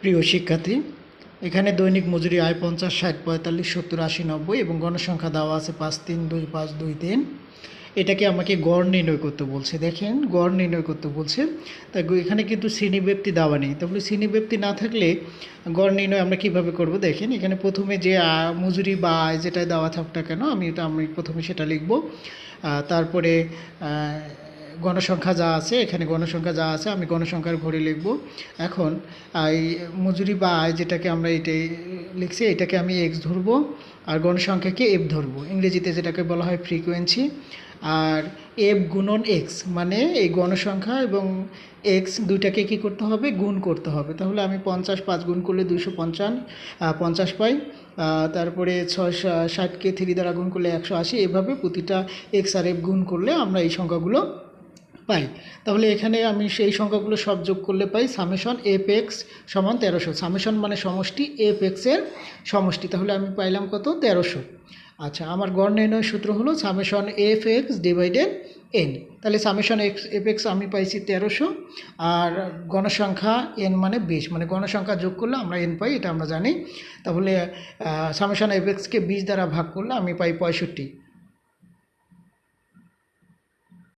প্রিয় শিক্ষার্থী, এখানে দৈনিক মজুরি আয় পঞ্চাশ, ষাট, পঁয়তাল্লিশ, সত্তর, আশি, নব্বই এবং গণসংখ্যা দেওয়া আছে পাঁচ, তিন, দুই, পাঁচ, দুই, তিন। এটাকে আমাকে গড় নির্ণয় করতে বলছে। দেখেন, গড় নির্ণয় করতে বলছে। গো- এখানে কিন্তু শ্রেণীব্যক্তি দেওয়া নেই। তাহলে শ্রেণীব্যক্তি না থাকলে গড় নির্ণয় আমরা কীভাবে করব? দেখেন, এখানে প্রথমে যে মজুরি বা আয় যেটা দেওয়া থাক না কেন, আমি এটা আমি প্রথমে সেটা লিখব। তারপরে গণসংখ্যা যা আছে, এখানে গণসংখ্যা যা আছে, আমি গণসংখ্যার ঘরে লিখব। এখন এই মজুরি বা আয় যেটাকে আমরা এটাই লিখছি, এটাকে আমি এক্স ধরবো আর গণসংখ্যাকে এফ ধরবো। ইংরেজিতে যেটাকে বলা হয় ফ্রিকোয়েন্সি আর এফ গুণন এক্স মানে এই গণসংখ্যা এবং এক্স দুইটাকে কি করতে হবে? গুণ করতে হবে। তাহলে আমি পঞ্চাশ পাঁচ গুণ করলে দুশো পঞ্চান্ন পঞ্চাশ পাই তারপরে ছয় ষাটকে থ্রি দ্বারা গুণ করলে একশো আশি। এভাবে প্রতিটা এক্স আর এফ গুণ করলে আমরা এই সংখ্যাগুলো পাই। তাহলে এখানে আমি সেই সংখ্যাগুলো সব যোগ করলে পাই সামেশন এফ এক্স সমান তেরোশো। সামেশন মানে সমষ্টি এফ এক্সের সমষ্টি। তাহলে আমি পাইলাম কত? তেরোশো। আচ্ছা আমার গড় নির্ণয় সূত্র হলো summation F X divided N তাহলে সামেশন এক্স এফ এক্স আমি পাইছি তেরোশো আর গণসংখ্যা এন মানে বিশ। মানে গণসংখ্যা যোগ করলে আমরা এন পাই, এটা আমরা জানি। তাহলে সামেশন এফ এক্সকে বিশ দ্বারা ভাগ করলে আমি পাই পঁয়ষট্টি।